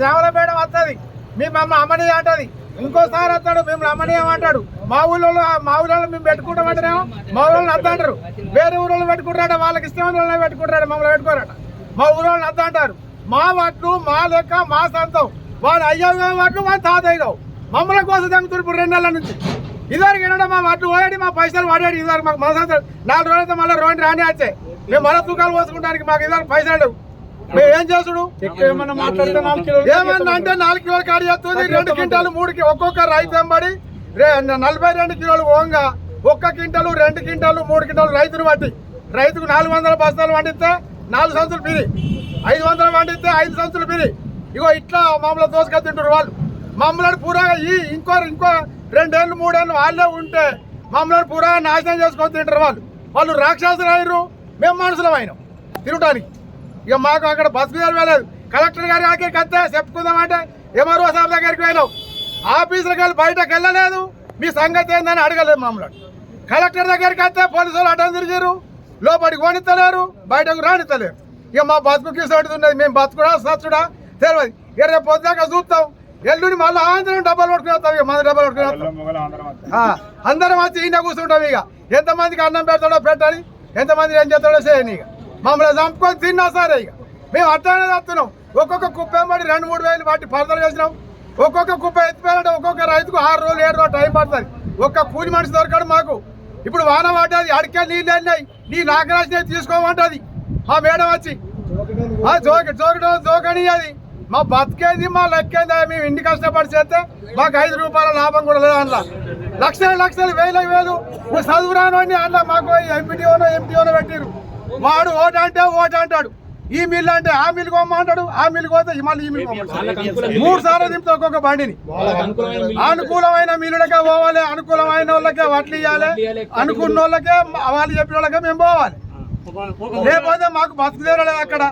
Shyamala madam వస్తుంది. మీ మమ్మల్ని అమ్మని అంటది. ఇంకోసారి వస్తాడు మేము అమ్మని అంటాడు. మా ఊళ్ళో మా ఊళ్ళో మేము పెట్టుకుంటామంటేనేమో మా ఊళ్ళో అంటారు. వేరే ఊళ్ళో పెట్టుకుంటారట వాళ్ళకి ఇష్టమైన వాళ్ళని పెట్టుకుంటారట మమ్మల్ని పెట్టుకోరట. మా ఊళ్ళో వద్ద అంటారు. మా వడ్లు మా లెక్క మా సొంతం. వాడు అయ్యో వడ్లు మా తాతయ్యవు మమ్మల్ని కోసం తగ్గుతారు ఇప్పుడు రెండు నెలల నుంచి. ఇదివరకు ఏంటంటే మా వడ్లు పోయాడు మా పైసలు వాడాడు. ఇదివరకు మాకు మన సొంతం నాలుగు రోజులైతే మళ్ళీ రోడ్డు రాని వచ్చాయి మేము మళ్ళీ తూకాలు పోసుకుంటానికి మాకు ఇదివరకు పైసలు లేవు. ఏం చేసుడు ఏమన్నా మాట్లాడితే నాలుగు కిలోలు ఏమన్నా అంటే నాలుగు కిలోలు కాడి చేస్తుంది రెండు క్వింటాలు మూడు కి- ఒక్కొక్క రైతు వెంబడి. రె- నలభై రెండు కిలోలు ఓంగా ఒక్క క్వింటాలు రెండు క్వింటాలు మూడు క్వింటాలు రైతును బట్టి రైతుకు నాలుగు వందల బస్తాలు పండిస్తే నాలుగు సంచులు పిరి. ఐదు వందలు పండిస్తే ఐదు సంచులు పిరి. ఇగో ఇట్లా మమ్మల్ని దోసుకొని తింటారు వాళ్ళు. మమ్మల్ని పూరాగా ఈ ఇంకో ఇంకో రెండేళ్ళు మూడేళ్ళు వాళ్ళే ఉంటే మమ్మల్ని పూరాగా నాశనం చేసుకొని తింటారు వాళ్ళు. వాళ్ళు రాక్షసులు అయ్యారు మేము మనుషులం అయినాం తినటానికి. ఇక మాకు అక్కడ బస్ మీద వెళ్ళలేదు. కలెక్టర్ గారి దగ్గరికి వస్తే చెప్పుకుందామంటే ఎమరో సార్ దగ్గరికి వెళ్ళాం ఆఫీసులకు వెళ్ళి బయటకు వెళ్ళలేదు. మీ సంగతి ఏందని అడగలేదు మమ్మల్ని. కలెక్టర్ దగ్గరికి వస్తే పోలీసులు అడ్డం తిరిగారు లోపలికి కొనిస్తలేరు బయటకు రానిస్తలేరు ఇక మా బతుకు ఉన్నది మేము బతుకుడా సచ్చుడా? తెలియదు. ఇక రేపు పొద్దుదాకా చూస్తాం. ఎల్లుండి మళ్ళీ ఆంధ్రం డబ్బాలు పట్టుకుని వస్తాం. ఇక మన డబ్బాలు పట్టుకుని ఆ, అందరం వచ్చి ఈయన కూర్చుంటాం ఇక. ఎంతమందికి అన్నం పెడతాడో పెట్టాలి. ఎంతమంది ఏం చేస్తాడో చేయని ఇక. మమ్మల్ని చంపుకొని తిన్నా సరే ఇక. మేము అట్లనే వస్తున్నాం ఒక్కొక్క కుప్ప పడి రెండు మూడు వేలు వాటి ఫర్దర్ వేసినాం. ఒక్కొక్క కుప్ప ఎత్తిపోయాలంటే ఒక్కొక్క రైతుకు ఆరు రోజులు ఏడు రోజులు టైం పడుతుంది. ఒక్క కూలి మనిషి దొరకడం మాకు. ఇప్పుడు వాన పడ్డది అడికే నీళ్ళు వెళ్ళినాయి నీ నాగరాజునే తీసుకోమంటది. మా మేడం వచ్చి ఆ జోకడం జోకని అది మా బతికేది మా లెక్కేది మేము ఇన్ని కష్టపడి చేస్తే మాకు ఐదు రూపాయల లాభం కూడా లేదు అందులో లక్షలు లక్షలు వేల వేలు. చదువురాను చదువు అందులో మాకు ఎంపీటీఓనో ఎంపీఓనో పెట్టిరు వాడు ఓటు అంటే ఓటు అంటాడు ఈ మిల్లు అంటే ఆ మిల్లు కొమ్మంటాడు ఆ మిల్లు పోతే మళ్ళీ ఈ మిల్లు మూడు సార్లు దింపుతా ఒక్కొక్క బండిని. అనుకూలమైన మిల్లులకే పోవాలి అనుకూలమైన వాళ్ళకే వడ్లు ఇవ్వాలి అనుకున్న వాళ్ళకే వాళ్ళు చెప్పిన వాళ్ళకే మేము పోవాలి. లేకపోతే మాకు బతుకుదేరలేదు అక్కడ.